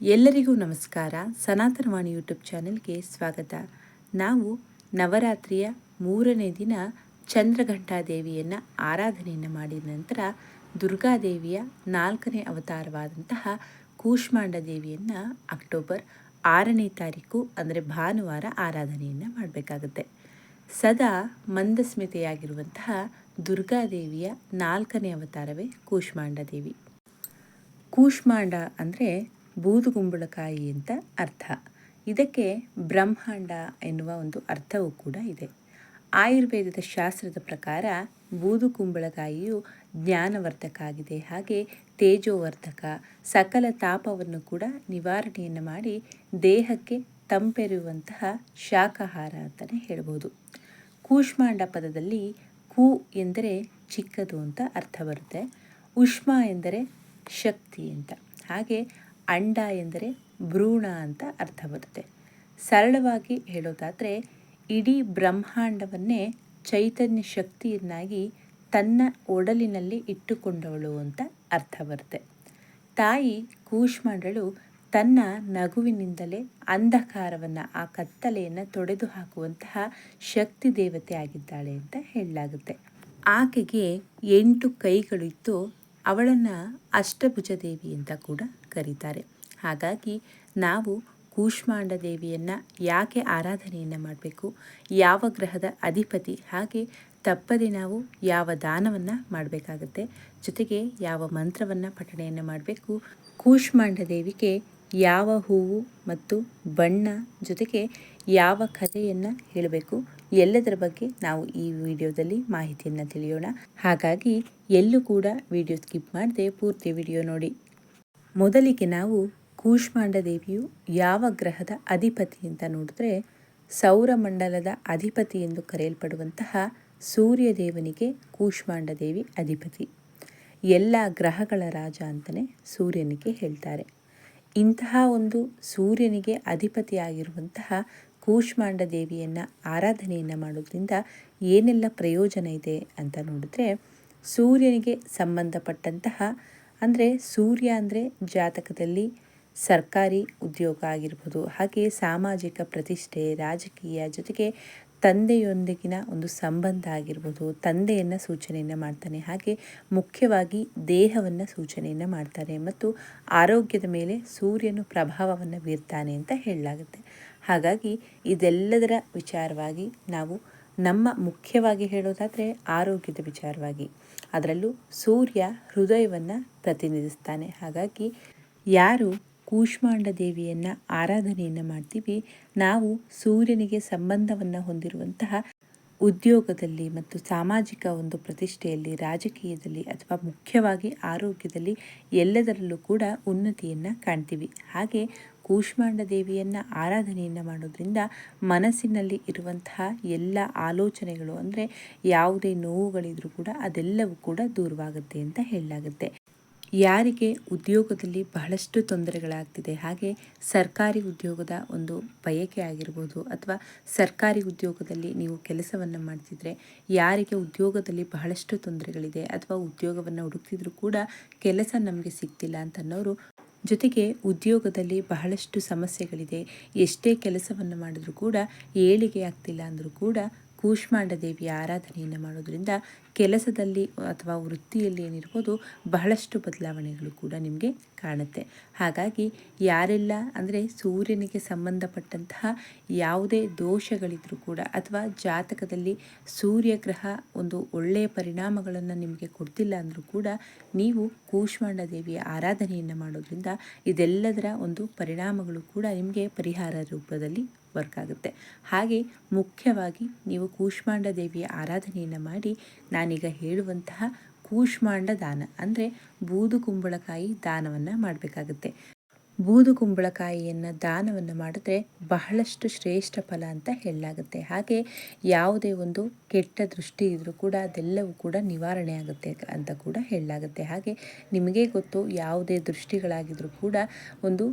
ಎಲ್ಲರಿಗೂ ನಮಸ್ಕಾರ. ಸನಾತನವಾಣಿ ಯೂಟ್ಯೂಬ್ ಚಾನೆಲ್ಗೆ ಸ್ವಾಗತ. ನಾವು ನವರಾತ್ರಿಯ ಮೂರನೇ ದಿನ ಚಂದ್ರಘಂಟಾದೇವಿಯನ್ನು ಆರಾಧನೆಯನ್ನು ಮಾಡಿದ ನಂತರ ದುರ್ಗಾದೇವಿಯ ನಾಲ್ಕನೇ ಅವತಾರವಾದಂತಹ ಕೂಷ್ಮಾಂಡ ದೇವಿಯನ್ನು ಅಕ್ಟೋಬರ್ ಆರನೇ ತಾರೀಕು, ಅಂದರೆ ಭಾನುವಾರ ಆರಾಧನೆಯನ್ನು ಮಾಡಬೇಕಾಗುತ್ತೆ. ಸದಾ ಮಂದಸ್ಮಿತೆಯಾಗಿರುವಂತಹ ದುರ್ಗಾದೇವಿಯ ನಾಲ್ಕನೇ ಅವತಾರವೇ ಕೂಷ್ಮಾಂಡ ದೇವಿ. ಕೂಷ್ಮಾಂಡ ಅಂದರೆ ಬೂದುಗುಂಬಳಕಾಯಿ ಅಂತ ಅರ್ಥ. ಇದಕ್ಕೆ ಬ್ರಹ್ಮಾಂಡ ಎನ್ನುವ ಒಂದು ಅರ್ಥವೂ ಕೂಡ ಇದೆ. ಆಯುರ್ವೇದದ ಶಾಸ್ತ್ರದ ಪ್ರಕಾರ ಬೂದುಕುಂಬಳಕಾಯಿಯು ಜ್ಞಾನವರ್ಧಕ ಆಗಿದೆ. ಹಾಗೆ ತೇಜೋವರ್ಧಕ, ಸಕಲ ತಾಪವನ್ನು ಕೂಡ ನಿವಾರಣೆಯನ್ನು ಮಾಡಿ ದೇಹಕ್ಕೆ ತಂಪೆರುವಂತಹ ಶಾಖಾಹಾರ ಅಂತಲೇ ಹೇಳ್ಬೋದು. ಕೂಷ್ಮಾಂಡ ಪದದಲ್ಲಿ ಕೂ ಎಂದರೆ ಚಿಕ್ಕದು ಅಂತ ಅರ್ಥ ಬರುತ್ತೆ. ಉಷ್ಮ ಎಂದರೆ ಶಕ್ತಿ ಅಂತ. ಹಾಗೆ ಅಂಡ ಎಂದರೆ ಭ್ರೂಣ ಅಂತ ಅರ್ಥ ಬರುತ್ತೆ. ಸರಳವಾಗಿ ಹೇಳೋದಾದರೆ, ಇಡೀ ಬ್ರಹ್ಮಾಂಡವನ್ನೇ ಚೈತನ್ಯ ಶಕ್ತಿಯನ್ನಾಗಿ ತನ್ನ ಒಡಲಿನಲ್ಲಿ ಇಟ್ಟುಕೊಂಡವಳು ಅಂತ ಅರ್ಥ ಬರುತ್ತೆ. ತಾಯಿ ಕೂಷ್ಮಾಂಡಳು ತನ್ನ ನಗುವಿನಿಂದಲೇ ಅಂಧಕಾರವನ್ನು, ಆ ಕತ್ತಲೆಯನ್ನು ತೊಡೆದು ಹಾಕುವಂತಹ ಶಕ್ತಿ ದೇವತೆ ಆಗಿದ್ದಾಳೆ ಅಂತ ಹೇಳಲಾಗುತ್ತೆ. ಆಕೆಗೆ ಎಂಟು ಕೈಗಳಿತ್ತು, ಅವಳನ್ನು ಅಷ್ಟಭುಜ ದೇವಿ ಅಂತ ಕೂಡ ಕರೀತಾರೆ. ಹಾಗಾಗಿ ನಾವು ಕೂಷ್ಮಾಂಡ ದೇವಿಯನ್ನು ಯಾಕೆ ಆರಾಧನೆಯನ್ನು ಮಾಡಬೇಕು? ಯಾವ ಗ್ರಹದ ಅಧಿಪತಿ? ಹಾಗೆ ತಪ್ಪದೆ ನಾವು ಯಾವ ದಾನವನ್ನು ಮಾಡಬೇಕಾಗತ್ತೆ? ಜೊತೆಗೆ ಯಾವ ಮಂತ್ರವನ್ನು ಪಠಣೆಯನ್ನು ಮಾಡಬೇಕು? ಕೂಷ್ಮಾಂಡ ದೇವಿಗೆ ಯಾವ ಹೂವು ಮತ್ತು ಬಣ್ಣ ಜೊತೆಗೆ ಯಾವ ಕಥೆಯನ್ನು ಹೇಳಬೇಕು? ಎಲ್ಲದರ ಬಗ್ಗೆ ನಾವು ಈ ವಿಡಿಯೋದಲ್ಲಿ ಮಾಹಿತಿಯನ್ನು ತಿಳಿಯೋಣ. ಹಾಗಾಗಿ ಎಲ್ಲೂ ಕೂಡ ವಿಡಿಯೋ ಸ್ಕಿಪ್ ಮಾಡದೆ ಪೂರ್ತಿ ವಿಡಿಯೋ ನೋಡಿ. ಮೊದಲಿಗೆ ನಾವು ಕೂಷ್ಮಾಂಡ ದೇವಿಯು ಯಾವ ಗ್ರಹದ ಅಧಿಪತಿ ಅಂತ ನೋಡಿದ್ರೆ ಸೌರಮಂಡಲದ ಅಧಿಪತಿ ಎಂದು ಕರೆಯಲ್ಪಡುವಂತಹ ಸೂರ್ಯ ದೇವನಿಗೆ ಕೂಷ್ಮಾಂಡ ದೇವಿ ಅಧಿಪತಿ. ಎಲ್ಲ ಗ್ರಹಗಳ ರಾಜ ಅಂತಲೇ ಸೂರ್ಯನಿಗೆ ಹೇಳ್ತಾರೆ. ಇಂತಹ ಒಂದು ಸೂರ್ಯನಿಗೆ ಅಧಿಪತಿಯಾಗಿರುವಂತಹ ಕೂಷ್ಮಾಂಡ ದೇವಿಯನ್ನು ಆರಾಧನೆಯನ್ನು ಮಾಡೋದ್ರಿಂದ ಏನೆಲ್ಲ ಪ್ರಯೋಜನ ಇದೆ ಅಂತ ನೋಡಿದ್ರೆ ಸೂರ್ಯನಿಗೆ ಸಂಬಂಧಪಟ್ಟಂತಹ ಅಂದರೆ ಸೂರ್ಯ ಅಂದರೆ ಜಾತಕದಲ್ಲಿ ಸರ್ಕಾರಿ ಉದ್ಯೋಗ ಆಗಿರ್ಬೋದು, ಹಾಗೆ ಸಾಮಾಜಿಕ ಪ್ರತಿಷ್ಠೆ, ರಾಜಕೀಯ ಜೊತೆಗೆ ತಂದೆಯೊಂದಿಗಿನ ಒಂದು ಸಂಬಂಧ ಆಗಿರ್ಬೋದು, ತಂದೆಯನ್ನು ಸೂಚನೆಯನ್ನು ಮಾಡ್ತಾನೆ, ಹಾಗೆ ಮುಖ್ಯವಾಗಿ ದೇಹವನ್ನು ಸೂಚನೆಯನ್ನು ಮಾಡ್ತಾನೆ ಮತ್ತು ಆರೋಗ್ಯದ ಮೇಲೆ ಸೂರ್ಯನು ಪ್ರಭಾವವನ್ನು ಬೀರ್ತಾನೆ ಅಂತ ಹೇಳಲಾಗುತ್ತೆ. ಹಾಗಾಗಿ ಇದೆಲ್ಲದರ ವಿಚಾರವಾಗಿ ನಾವು ನಮ್ಮ ಮುಖ್ಯವಾಗಿ ಹೇಳೋದಾದರೆ ಆರೋಗ್ಯದ ವಿಚಾರವಾಗಿ ಅದರಲ್ಲೂ ಸೂರ್ಯ ಹೃದಯವನ್ನು ಪ್ರತಿನಿಧಿಸ್ತಾನೆ. ಹಾಗಾಗಿ ಯಾರು ಕೂಷ್ಮಾಂಡ ದೇವಿಯನ್ನು ಆರಾಧನೆಯನ್ನು ಮಾಡ್ತೀವಿ, ನಾವು ಸೂರ್ಯನಿಗೆ ಸಂಬಂಧವನ್ನು ಹೊಂದಿರುವಂತಹ ಉದ್ಯೋಗದಲ್ಲಿ ಮತ್ತು ಸಾಮಾಜಿಕ ಒಂದು ಪ್ರತಿಷ್ಠೆಯಲ್ಲಿ, ರಾಜಕೀಯದಲ್ಲಿ ಅಥವಾ ಮುಖ್ಯವಾಗಿ ಆರೋಗ್ಯದಲ್ಲಿ ಎಲ್ಲದರಲ್ಲೂ ಕೂಡ ಉನ್ನತಿಯನ್ನು ಕಾಣ್ತೀವಿ. ಹಾಗೆ ಕೂಷ್ಮಾಂಡ ದೇವಿಯನ್ನು ಆರಾಧನೆಯನ್ನು ಮಾಡೋದ್ರಿಂದ ಮನಸ್ಸಿನಲ್ಲಿ ಇರುವಂತಹ ಎಲ್ಲ ಆಲೋಚನೆಗಳು ಅಂದರೆ ಯಾವುದೇ ನೋವುಗಳಿದ್ರೂ ಕೂಡ ಅದೆಲ್ಲವೂ ಕೂಡ ದೂರವಾಗುತ್ತೆ ಅಂತ ಹೇಳಲಾಗುತ್ತೆ. ಯಾರಿಗೆ ಉದ್ಯೋಗದಲ್ಲಿ ಬಹಳಷ್ಟು ತೊಂದರೆಗಳಾಗ್ತಿದೆ, ಹಾಗೆ ಸರ್ಕಾರಿ ಉದ್ಯೋಗದ ಒಂದು ಬಯಕೆ ಆಗಿರ್ಬೋದು ಅಥವಾ ಸರ್ಕಾರಿ ಉದ್ಯೋಗದಲ್ಲಿ ನೀವು ಕೆಲಸವನ್ನು ಮಾಡ್ತಿದ್ರೆ ಯಾರಿಗೆ ಉದ್ಯೋಗದಲ್ಲಿ ಬಹಳಷ್ಟು ತೊಂದರೆಗಳಿದೆ ಅಥವಾ ಉದ್ಯೋಗವನ್ನು ಹುಡುಕ್ತಿದ್ರು ಕೂಡ ಕೆಲಸ ನಮಗೆ ಸಿಗ್ತಿಲ್ಲ ಅಂತನ್ನೋರು ಜೊತೆಗೆ ಉದ್ಯೋಗದಲ್ಲಿ ಬಹಳಷ್ಟು ಸಮಸ್ಯೆಗಳಿದೆ. ಎಷ್ಟೇ ಕೆಲಸವನ್ನು ಮಾಡಿದರೂ ಕೂಡ ಏಳಿಗೆ ಆಗ್ತಿಲ್ಲ ಅಂದರೂ ಕೂಡ ಕೂಷ್ಮಾಂಡ ದೇವಿಯ ಆರಾಧನೆಯನ್ನು ಮಾಡೋದ್ರಿಂದ ಕೆಲಸದಲ್ಲಿ ಅಥವಾ ವೃತ್ತಿಯಲ್ಲಿ ಏನಿರ್ಬೋದು ಬಹಳಷ್ಟು ಬದಲಾವಣೆಗಳು ಕೂಡ ನಿಮಗೆ ಕಾಣುತ್ತೆ. ಹಾಗಾಗಿ ಯಾರೆಲ್ಲ ಅಂದರೆ ಸೂರ್ಯನಿಗೆ ಸಂಬಂಧಪಟ್ಟಂತಹ ಯಾವುದೇ ದೋಷಗಳಿದ್ರೂ ಕೂಡ ಅಥವಾ ಜಾತಕದಲ್ಲಿ ಸೂರ್ಯ ಗ್ರಹ ಒಂದು ಒಳ್ಳೆಯ ಪರಿಣಾಮಗಳನ್ನು ನಿಮಗೆ ಕೊಡ್ತಿಲ್ಲ ಅಂದರೂ ಕೂಡ ನೀವು ಕೂಷ್ಮಾಂಡ ದೇವಿಯ ಆರಾಧನೆಯನ್ನು ಮಾಡೋದ್ರಿಂದ ಇದೆಲ್ಲದರ ಒಂದು ಪರಿಣಾಮಗಳು ಕೂಡ ನಿಮಗೆ ಪರಿಹಾರ ರೂಪದಲ್ಲಿ ವರ್ಕ್ ಆಗುತ್ತೆ. ಹಾಗೆ ಮುಖ್ಯವಾಗಿ ನೀವು ಕೂಷ್ಮಾಂಡ ದೇವಿಯ ಆರಾಧನೆಯನ್ನು ಮಾಡಿ ನಾನೀಗ ಹೇಳುವಂತಹ ಕೂಷ್ಮಾಂಡ ದಾನ, ಅಂದರೆ ಬೂದು ಕುಂಬಳಕಾಯಿ ದಾನವನ್ನು ಮಾಡಬೇಕಾಗುತ್ತೆ. ಬೂದು ಕುಂಬಳಕಾಯಿಯನ್ನು ದಾನವನ್ನು ಮಾಡಿದ್ರೆ ಬಹಳಷ್ಟು ಶ್ರೇಷ್ಠ ಫಲ ಅಂತ ಹೇಳಲಾಗುತ್ತೆ. ಹಾಗೆ ಯಾವುದೇ ಒಂದು ಕೆಟ್ಟ ದೃಷ್ಟಿ ಇದ್ದರೂ ಕೂಡ ಅದೆಲ್ಲವೂ ಕೂಡ ನಿವಾರಣೆ ಆಗುತ್ತೆ ಅಂತ ಕೂಡ ಹೇಳಲಾಗುತ್ತೆ. ಹಾಗೆ ನಿಮಗೆ ಗೊತ್ತು ಯಾವುದೇ ದೃಷ್ಟಿಗಳಾಗಿದ್ದರೂ ಕೂಡ ಒಂದು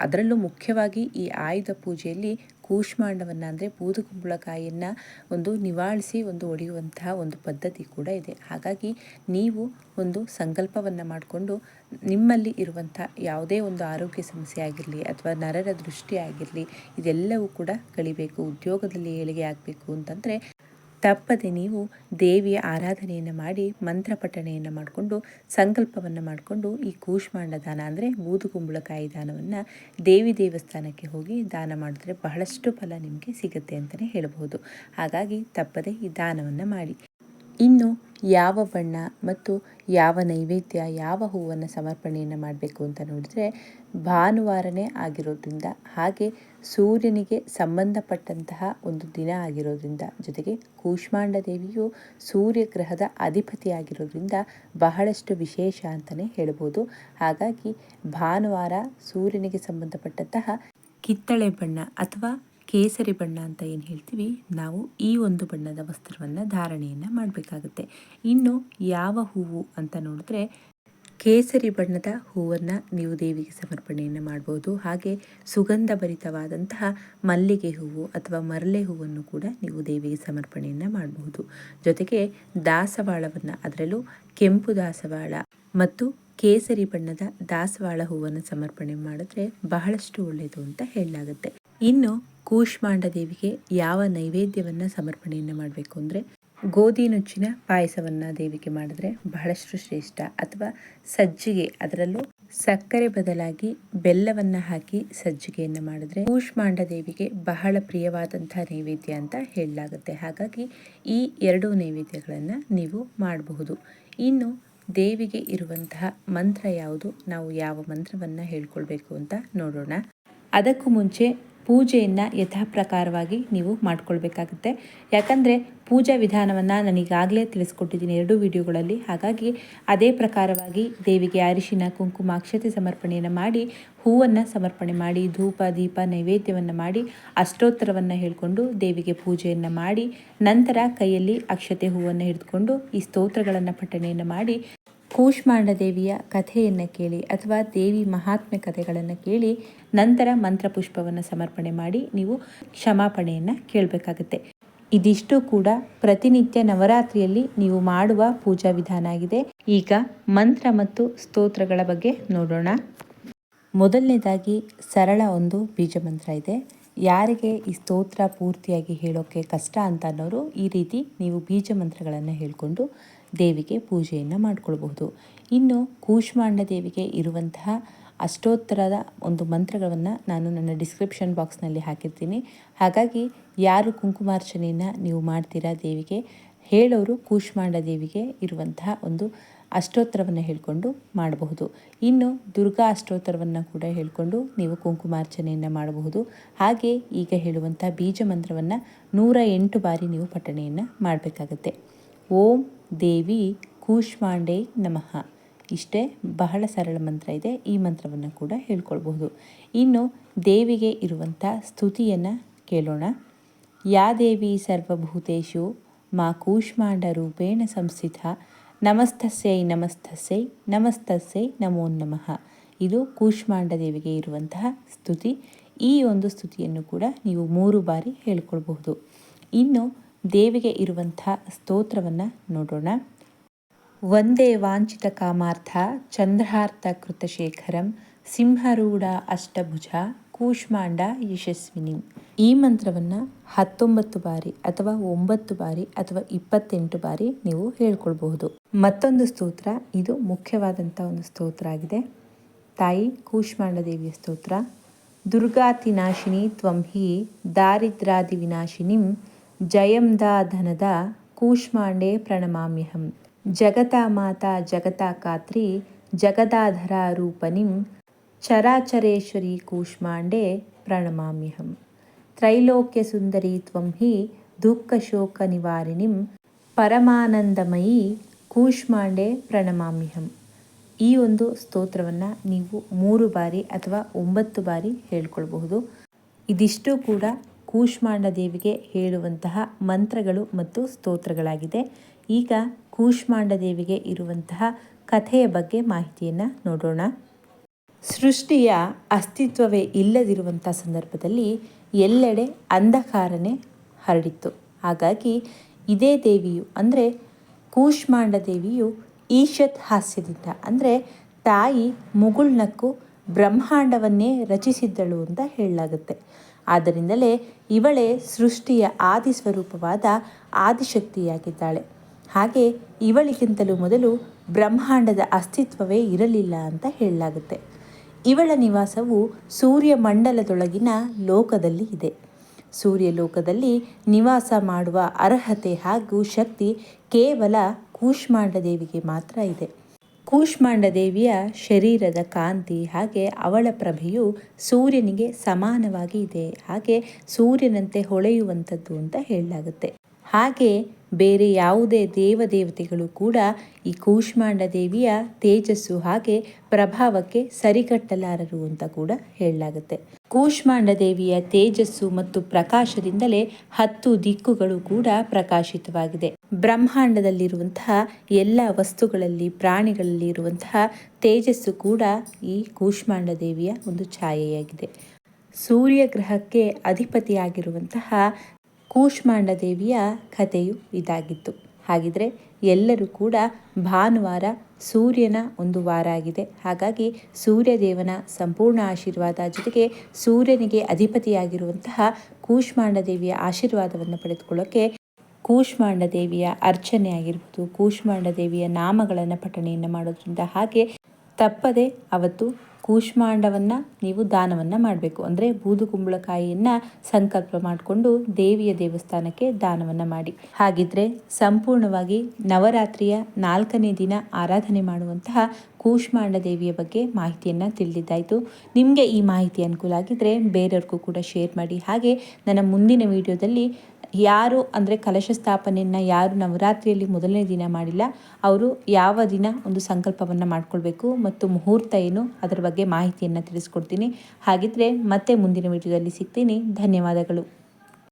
ಅದರಲ್ಲೂ ಮುಖ್ಯವಾಗಿ ಈ ಆಯುಧ ಪೂಜೆಯಲ್ಲಿ ಕೂಷ್ಮಾಂಡವನ್ನು ಅಂದರೆ ಬೂದುಕುಂಬಳಕಾಯಿಯನ್ನು ಒಂದು ನಿವಾಳಿಸಿ ಒಂದು ಒಡೆಯುವಂತಹ ಒಂದು ಪದ್ಧತಿ ಕೂಡ ಇದೆ. ಹಾಗಾಗಿ ನೀವು ಒಂದು ಸಂಕಲ್ಪವನ್ನು ಮಾಡಿಕೊಂಡು ನಿಮ್ಮಲ್ಲಿ ಇರುವಂಥ ಯಾವುದೇ ಒಂದು ಆರೋಗ್ಯ ಸಮಸ್ಯೆ ಆಗಿರಲಿ ಅಥವಾ ನರರ ದೃಷ್ಟಿ ಆಗಿರಲಿ ಇದೆಲ್ಲವೂ ಕೂಡ ಕಳಿಬೇಕು ಉದ್ಯೋಗದಲ್ಲಿ ಏಳಿಗೆ ಆಗಬೇಕು ಅಂತಂದರೆ ತಪ್ಪದೆ ನೀವು ದೇವಿಯ ಆರಾಧನೆಯನ್ನು ಮಾಡಿ ಮಂತ್ರ ಪಠಣೆಯನ್ನು ಮಾಡಿಕೊಂಡು, ಸಂಕಲ್ಪವನ್ನು ಮಾಡಿಕೊಂಡು ಈ ಕೂಷ್ಮಾಂಡ ದಾನ ಅಂದರೆ ಬೂದುಕುಂಬಳಕಾಯಿ ದಾನವನ್ನು ದೇವಿ ದೇವಸ್ಥಾನಕ್ಕೆ ಹೋಗಿ ದಾನ ಮಾಡಿದ್ರೆ ಬಹಳಷ್ಟು ಫಲ ನಿಮಗೆ ಸಿಗುತ್ತೆ ಅಂತಲೇ ಹೇಳಬಹುದು. ಹಾಗಾಗಿ ತಪ್ಪದೆ ಈ ದಾನವನ್ನು ಮಾಡಿ. ಇನ್ನು ಯಾವ ಬಣ್ಣ ಮತ್ತು ಯಾವ ನೈವೇದ್ಯ, ಯಾವ ಹೂವನ್ನು ಸಮರ್ಪಣೆಯನ್ನು ಮಾಡಬೇಕು ಅಂತ ನೋಡಿದರೆ ಭಾನುವಾರನೇ ಆಗಿರೋದ್ರಿಂದ ಹಾಗೆ ಸೂರ್ಯನಿಗೆ ಸಂಬಂಧಪಟ್ಟಂತಹ ಒಂದು ದಿನ ಆಗಿರೋದ್ರಿಂದ ಜೊತೆಗೆ ಕೂಷ್ಮಾಂಡ ದೇವಿಯು ಸೂರ್ಯಗ್ರಹದ ಅಧಿಪತಿ ಆಗಿರೋದ್ರಿಂದ ಬಹಳಷ್ಟು ವಿಶೇಷ ಅಂತಲೇ ಹೇಳ್ಬೋದು. ಹಾಗಾಗಿ ಭಾನುವಾರ ಸೂರ್ಯನಿಗೆ ಸಂಬಂಧಪಟ್ಟಂತಹ ಕಿತ್ತಳೆ ಬಣ್ಣ ಅಥವಾ ಕೇಸರಿ ಬಣ್ಣ ಅಂತ ಏನು ಹೇಳ್ತೀವಿ? ನಾವು ಈ ಒಂದು ಬಣ್ಣದ ವಸ್ತ್ರವನ್ನು ಧಾರಣೆಯನ್ನು ಮಾಡಬೇಕಾಗುತ್ತೆ. ಇನ್ನು ಯಾವ ಹೂವು ಅಂತ ನೋಡಿದ್ರೆ ಕೇಸರಿ ಬಣ್ಣದ ಹೂವನ್ನು ನೀವು ದೇವಿಗೆ ಸಮರ್ಪಣೆಯನ್ನು ಮಾಡ್ಬೋದು. ಹಾಗೆ ಸುಗಂಧಭರಿತವಾದಂತಹ ಮಲ್ಲಿಗೆ ಹೂವು ಅಥವಾ ಮರಳೆ ಹೂವನ್ನು ಕೂಡ ನೀವು ದೇವಿಗೆ ಸಮರ್ಪಣೆಯನ್ನು ಮಾಡಬಹುದು ಜೊತೆಗೆ ದಾಸವಾಳವನ್ನು ಅದರಲ್ಲೂ ಕೆಂಪು ದಾಸವಾಳ ಮತ್ತು ಕೇಸರಿ ಬಣ್ಣದ ದಾಸವಾಳ ಹೂವನ್ನು ಸಮರ್ಪಣೆ ಮಾಡಿದ್ರೆ ಬಹಳಷ್ಟು ಒಳ್ಳೆಯದು ಅಂತ ಹೇಳಲಾಗುತ್ತೆ. ಇನ್ನು ಕೂಷ್ಮಾಂಡ ದೇವಿಗೆ ಯಾವ ನೈವೇದ್ಯವನ್ನು ಸಮರ್ಪಣೆಯನ್ನು ಮಾಡಬೇಕು ಅಂದರೆ ಗೋಧಿ ನುಚ್ಚಿನ ಪಾಯಸವನ್ನು ದೇವಿಗೆ ಮಾಡಿದ್ರೆ ಬಹಳಷ್ಟು ಶ್ರೇಷ್ಠ. ಅಥವಾ ಸಜ್ಜಿಗೆ, ಅದರಲ್ಲೂ ಸಕ್ಕರೆ ಬದಲಾಗಿ ಬೆಲ್ಲವನ್ನು ಹಾಕಿ ಸಜ್ಜಿಗೆಯನ್ನು ಮಾಡಿದ್ರೆ ಕೂಷ್ಮಾಂಡ ದೇವಿಗೆ ಬಹಳ ಪ್ರಿಯವಾದಂಥ ನೈವೇದ್ಯ ಅಂತ ಹೇಳಲಾಗುತ್ತೆ. ಹಾಗಾಗಿ ಈ ಎರಡು ನೈವೇದ್ಯಗಳನ್ನು ನೀವು ಮಾಡಬಹುದು. ಇನ್ನು ದೇವಿಗೆ ಇರುವಂತಹ ಮಂತ್ರ ಯಾವುದು? ನಾವು ಯಾವ ಮಂತ್ರವನ್ನು ಹೇಳ್ಕೊಳ್ಬೇಕು ಅಂತ ನೋಡೋಣ. ಅದಕ್ಕೂ ಮುಂಚೆ ಪೂಜೆಯನ್ನು ಯಥಾಪ್ರಕಾರವಾಗಿ ನೀವು ಮಾಡ್ಕೊಳ್ಬೇಕಾಗುತ್ತೆ. ಯಾಕಂದರೆ ಪೂಜಾ ವಿಧಾನವನ್ನು ನನಗಾಗಲೇ ತಿಳಿಸ್ಕೊಟ್ಟಿದ್ದೀನಿ ಎರಡು ವಿಡಿಯೋಗಳಲ್ಲಿ. ಹಾಗಾಗಿ ಅದೇ ಪ್ರಕಾರವಾಗಿ ದೇವಿಗೆ ಅರಿಶಿನ, ಕುಂಕುಮ, ಅಕ್ಷತೆ ಸಮರ್ಪಣೆಯನ್ನು ಮಾಡಿ, ಹೂವನ್ನು ಸಮರ್ಪಣೆ ಮಾಡಿ, ಧೂಪ, ದೀಪ, ನೈವೇದ್ಯವನ್ನು ಮಾಡಿ, ಅಷ್ಟೋತ್ತರವನ್ನು ಹೇಳಿಕೊಂಡು ದೇವಿಗೆ ಪೂಜೆಯನ್ನು ಮಾಡಿ, ನಂತರ ಕೈಯಲ್ಲಿ ಅಕ್ಷತೆ ಹೂವನ್ನು ಹಿಡಿದುಕೊಂಡು ಈ ಸ್ತೋತ್ರಗಳನ್ನು ಪಠಣೆಯನ್ನು ಮಾಡಿ ಕೂಷ್ಮಾಂಡ ದೇವಿಯ ಕಥೆಯನ್ನು ಕೇಳಿ ಅಥವಾ ದೇವಿ ಮಹಾತ್ಮೆ ಕಥೆಗಳನ್ನು ಕೇಳಿ ನಂತರ ಮಂತ್ರಪುಷ್ಪವನ್ನು ಸಮರ್ಪಣೆ ಮಾಡಿ ನೀವು ಕ್ಷಮಾಪಣೆಯನ್ನು ಕೇಳಬೇಕಾಗುತ್ತೆ. ಇದಿಷ್ಟು ಕೂಡ ಪ್ರತಿನಿತ್ಯ ನವರಾತ್ರಿಯಲ್ಲಿ ನೀವು ಮಾಡುವ ಪೂಜಾ ವಿಧಾನ ಆಗಿದೆ. ಈಗ ಮಂತ್ರ ಮತ್ತು ಸ್ತೋತ್ರಗಳ ಬಗ್ಗೆ ನೋಡೋಣ. ಮೊದಲನೇದಾಗಿ ಸರಳ ಒಂದು ಬೀಜ ಮಂತ್ರ ಇದೆ. ಯಾರಿಗೆ ಈ ಸ್ತೋತ್ರ ಪೂರ್ತಿಯಾಗಿ ಹೇಳೋಕ್ಕೆ ಕಷ್ಟ ಅಂತ ಅನ್ನೋರು ಈ ರೀತಿ ನೀವು ಬೀಜ ಮಂತ್ರಗಳನ್ನು ಹೇಳಿಕೊಂಡು ದೇವಿಗೆ ಪೂಜೆಯನ್ನು ಮಾಡಿಕೊಳ್ಬಹುದು. ಇನ್ನು ಕೂಷ್ಮಾಂಡ ದೇವಿಗೆ ಇರುವಂತಹ ಅಷ್ಟೋತ್ತರದ ಒಂದು ಮಂತ್ರಗಳನ್ನು ನಾನು ನನ್ನ ಡಿಸ್ಕ್ರಿಪ್ಷನ್ ಬಾಕ್ಸ್ನಲ್ಲಿ ಹಾಕಿರ್ತೀನಿ. ಹಾಗಾಗಿ ಯಾರು ಕುಂಕುಮಾರ್ಚನೆಯನ್ನು ನೀವು ಮಾಡ್ತೀರಾ ದೇವಿಗೆ, ಹೇಳೋರು ಕೂಷ್ಮಾಂಡ ದೇವಿಗೆ ಇರುವಂತಹ ಒಂದು ಅಷ್ಟೋತ್ತರವನ್ನು ಹೇಳಿಕೊಂಡು ಮಾಡಬಹುದು. ಇನ್ನು ದುರ್ಗಾ ಅಷ್ಟೋತ್ತರವನ್ನು ಕೂಡ ಹೇಳಿಕೊಂಡು ನೀವು ಕುಂಕುಮಾರ್ಚನೆಯನ್ನು ಮಾಡಬಹುದು. ಹಾಗೆ ಈಗ ಹೇಳುವಂಥ ಬೀಜ ಮಂತ್ರವನ್ನು ನೂರ ಎಂಟು ಬಾರಿ ನೀವು ಪಠಣೆಯನ್ನು ಮಾಡಬೇಕಾಗತ್ತೆ. ಓಂ ದೇವಿ ಕೂಷ್ಮಾಂಡೆ ನಮಃ. ಇಷ್ಟೇ ಬಹಳ ಸರಳ ಮಂತ್ರ ಇದೆ. ಈ ಮಂತ್ರವನ್ನು ಕೂಡ ಹೇಳ್ಕೊಳ್ಬಹುದು. ಇನ್ನು ದೇವಿಗೆ ಇರುವಂಥ ಸ್ತುತಿಯನ್ನು ಕೇಳೋಣ. ಯಾ ದೇವಿ ಸರ್ವಭೂತೇಶು, ಮಾ ಕೂಷ್ಮಾಂಡ ರೂಪೇಣ ಸಂಸ್ಥಿತ, ನಮಸ್ತಸ್ಯೈ ನಮಸ್ತಸ್ಯೈ ನಮಸ್ತಸ್ಯೈ ನಮೋ ನಮಃ. ಇದು ಕೂಷ್ಮಾಂಡ ದೇವಿಗೆ ಇರುವಂತಹ ಸ್ತುತಿ. ಈ ಒಂದು ಸ್ತುತಿಯನ್ನು ಕೂಡ ನೀವು ಮೂರು ಬಾರಿ ಹೇಳ್ಕೊಳ್ಬಹುದು. ಇನ್ನು ದೇವಿಗೆ ಇರುವಂಥ ಸ್ತೋತ್ರವನ್ನು ನೋಡೋಣ. ಒಂದೇ ವಾಂಚಿತ ಕಾಮಾರ್ಥ ಚಂದ್ರಾರ್ಥ ಕೃತಶೇಖರಂ ಸಿಂಹರೂಢ ಅಷ್ಟಭುಜ ಕೂಷ್ಮಾಂಡ ಯಶಸ್ವಿನಿ. ಈ ಮಂತ್ರವನ್ನು ಹತ್ತೊಂಬತ್ತು ಬಾರಿ ಅಥವಾ ಒಂಬತ್ತು ಬಾರಿ ಅಥವಾ ಇಪ್ಪತ್ತೆಂಟು ಬಾರಿ ನೀವು ಹೇಳ್ಕೊಳ್ಬಹುದು. ಮತ್ತೊಂದು ಸ್ತೋತ್ರ, ಇದು ಮುಖ್ಯವಾದಂಥ ಒಂದು ಸ್ತೋತ್ರ ಆಗಿದೆ. ತಾಯಿ ಕೂಷ್ಮಾಂಡ ದೇವಿಯ ಸ್ತೋತ್ರ ದುರ್ಗಾತಿನಾಶಿನಿ ತ್ವಂ ಹಿ ದಾರಿದ್ರಾದಿ ವಿನಾಶಿನಿಂ ಜಯಂ ಧನದ ಕೂಷ್ಮಾಂಡೆ ಪ್ರಣಮಾಮ್ಯಹಂ. ಜಗತಾ ಮಾತಾ ಜಗತಾ ಕಾತ್ರಿ ಜಗದಾಧರ ರೂಪನಿಂ ಚರಾಚರೇಶ್ವರಿ ಕೂಷ್ಮಾಂಡೆ ಪ್ರಣಮಾಮ್ಯಹಂ. ತ್ರೈಲೋಕ್ಯ ಸುಂದರಿ ತ್ವಂ ಹಿ ದುಃಖ ಶೋಕ ನಿವಾರಿಣಿಂ ಪರಮಾನಂದಮಯಿ ಕೂಷ್ಮಾಂಡೆ ಪ್ರಣಮಾಮ್ಯಹಂ. ಈ ಒಂದು ಸ್ತೋತ್ರವನ್ನು ನೀವು ಮೂರು ಬಾರಿ ಅಥವಾ ಒಂಬತ್ತು ಬಾರಿ ಹೇಳ್ಕೊಳ್ಬಹುದು. ಇದಿಷ್ಟು ಕೂಡ ಕೂಷ್ಮಾಂಡ ದೇವಿಗೆ ಹೇಳುವಂತಹ ಮಂತ್ರಗಳು ಮತ್ತು ಸ್ತೋತ್ರಗಳಾಗಿದೆ. ಈಗ ಕೂಷ್ಮಾಂಡ ದೇವಿಗೆ ಇರುವಂತಹ ಕಥೆಯ ಬಗ್ಗೆ ಮಾಹಿತಿಯನ್ನು ನೋಡೋಣ. ಸೃಷ್ಟಿಯ ಅಸ್ತಿತ್ವವೇ ಇಲ್ಲದಿರುವಂಥ ಸಂದರ್ಭದಲ್ಲಿ ಎಲ್ಲೆಡೆ ಅಂಧಕಾರನೇ ಹರಡಿತ್ತು. ಹಾಗಾಗಿ ಇದೇ ದೇವಿಯು, ಅಂದರೆ ಕೂಷ್ಮಾಂಡ ದೇವಿಯು ಈಶತ್ ಹಾಸ್ಯದಿಂದ, ಅಂದರೆ ತಾಯಿ ಮುಗುಳ್ನಕ್ಕು ಬ್ರಹ್ಮಾಂಡವನ್ನೇ ರಚಿಸಿದ್ದಳು ಅಂತ ಹೇಳಲಾಗುತ್ತೆ. ಆದ್ದರಿಂದಲೇ ಇವಳೇ ಸೃಷ್ಟಿಯ ಆದಿ ಸ್ವರೂಪವಾದ ಆದಿಶಕ್ತಿಯಾಗಿದ್ದಾಳೆ. ಹಾಗೆ ಇವಳಿಗಿಂತಲೂ ಮೊದಲು ಬ್ರಹ್ಮಾಂಡದ ಅಸ್ತಿತ್ವವೇ ಇರಲಿಲ್ಲ ಅಂತ ಹೇಳಲಾಗುತ್ತೆ. ಇವಳ ನಿವಾಸವು ಸೂರ್ಯಮಂಡಲದೊಳಗಿನ ಲೋಕದಲ್ಲಿ ಇದೆ. ಸೂರ್ಯ ಲೋಕದಲ್ಲಿ ನಿವಾಸ ಮಾಡುವ ಅರ್ಹತೆ ಹಾಗೂ ಶಕ್ತಿ ಕೇವಲ ಕೂಷ್ಮಾಂಡ ದೇವಿಗೆ ಮಾತ್ರ ಇದೆ. ಕೂಷ್ಮಾಂಡ ದೇವಿಯ ಶರೀರದ ಕಾಂತಿ, ಹಾಗೆ ಅವಳ ಪ್ರಭೆಯು ಸೂರ್ಯನಿಗೆ ಸಮಾನವಾಗಿ ಇದೆ. ಹಾಗೆ ಸೂರ್ಯನಂತೆ ಹೊಳೆಯುವಂಥದ್ದು ಅಂತ ಹೇಳಲಾಗುತ್ತೆ. ಹಾಗೆ ಬೇರೆ ಯಾವುದೇ ದೇವದೇವತೆಗಳು ಕೂಡ ಈ ಕೂಷ್ಮಾಂಡ ದೇವಿಯ ತೇಜಸ್ಸು ಹಾಗೆ ಪ್ರಭಾವಕ್ಕೆ ಸರಿಕಟ್ಟಲಾರರು ಅಂತ ಕೂಡ ಹೇಳಲಾಗುತ್ತೆ. ಕೂಷ್ಮಾಂಡ ದೇವಿಯ ತೇಜಸ್ಸು ಮತ್ತು ಪ್ರಕಾಶದಿಂದಲೇ ಹತ್ತು ದಿಕ್ಕುಗಳು ಕೂಡ ಪ್ರಕಾಶಿತವಾಗಿದೆ. ಬ್ರಹ್ಮಾಂಡದಲ್ಲಿರುವಂತಹ ಎಲ್ಲ ವಸ್ತುಗಳಲ್ಲಿ ಪ್ರಾಣಿಗಳಲ್ಲಿ ಇರುವಂತಹ ತೇಜಸ್ಸು ಕೂಡ ಈ ಕೂಷ್ಮಾಂಡ ದೇವಿಯ ಒಂದು ಛಾಯೆಯಾಗಿದೆ. ಸೂರ್ಯ ಗ್ರಹಕ್ಕೆ ಅಧಿಪತಿಯಾಗಿರುವಂತಹ ಕೂಷ್ಮಾಂಡ ದೇವಿಯ ಕಥೆಯು ಇದಾಗಿತ್ತು. ಹಾಗಿದ್ರೆ ಎಲ್ಲರೂ ಕೂಡ ಭಾನುವಾರ ಸೂರ್ಯನ ಒಂದು ವಾರ ಆಗಿದೆ. ಹಾಗಾಗಿ ಸೂರ್ಯದೇವನ ಸಂಪೂರ್ಣ ಆಶೀರ್ವಾದ ಜೊತೆಗೆ ಸೂರ್ಯನಿಗೆ ಅಧಿಪತಿಯಾಗಿರುವಂತಹ ಕೂಷ್ಮಾಂಡ ದೇವಿಯ ಆಶೀರ್ವಾದವನ್ನು ಪಡೆದುಕೊಳ್ಳೋಕ್ಕೆ ಕೂಷ್ಮಾಂಡ ದೇವಿಯ ಅರ್ಚನೆ ಆಗಿರ್ಬೋದು, ಕೂಷ್ಮಾಂಡ ದೇವಿಯ ನಾಮಗಳನ್ನು ಪಠಣೆಯನ್ನು ಮಾಡೋದ್ರಿಂದ ಹಾಗೆ ತಪ್ಪದೆ ಅವತ್ತು ಕೂಷ್ಮಾಂಡವನ್ನು ನೀವು ದಾನವನ್ನು ಮಾಡಬೇಕು. ಅಂದರೆ ಬೂದು ಕುಂಬಳಕಾಯಿಯನ್ನು ಸಂಕಲ್ಪ ಮಾಡಿಕೊಂಡು ದೇವಿಯ ದೇವಸ್ಥಾನಕ್ಕೆ ದಾನವನ್ನು ಮಾಡಿ. ಹಾಗಿದ್ರೆ ಸಂಪೂರ್ಣವಾಗಿ ನವರಾತ್ರಿಯ ನಾಲ್ಕನೇ ದಿನ ಆರಾಧನೆ ಮಾಡುವಂತಹ ಕೂಷ್ಮಾಂಡ ದೇವಿಯ ಬಗ್ಗೆ ಮಾಹಿತಿಯನ್ನು ತಿಳಿದಿದ್ದಾಯಿತು. ನಿಮಗೆ ಈ ಮಾಹಿತಿ ಅನುಕೂಲ ಆಗಿದ್ದರೆ ಬೇರೆಯವ್ರಿಗೂ ಕೂಡ ಶೇರ್ ಮಾಡಿ. ಹಾಗೆ ನನ್ನ ಮುಂದಿನ ವಿಡಿಯೋದಲ್ಲಿ ಯಾರು ಅಂದರೆ ಕಲಶ ಸ್ಥಾಪನೆಯನ್ನು ಯಾರು ನವರಾತ್ರಿಯಲ್ಲಿ ಮೊದಲನೇ ದಿನ ಮಾಡಿಲ್ಲ, ಅವರು ಯಾವ ದಿನ ಒಂದು ಸಂಕಲ್ಪವನ್ನು ಮಾಡಿಕೊಳ್ಬೇಕು ಮತ್ತು ಮುಹೂರ್ತ ಏನು ಅದರ ಬಗ್ಗೆ ಮಾಹಿತಿಯನ್ನು ತಿಳಿಸ್ಕೊಡ್ತೀನಿ. ಹಾಗಿದ್ರೆ ಮತ್ತೆ ಮುಂದಿನ ವಿಡಿಯೋದಲ್ಲಿ ಸಿಗ್ತೀನಿ. ಧನ್ಯವಾದಗಳು.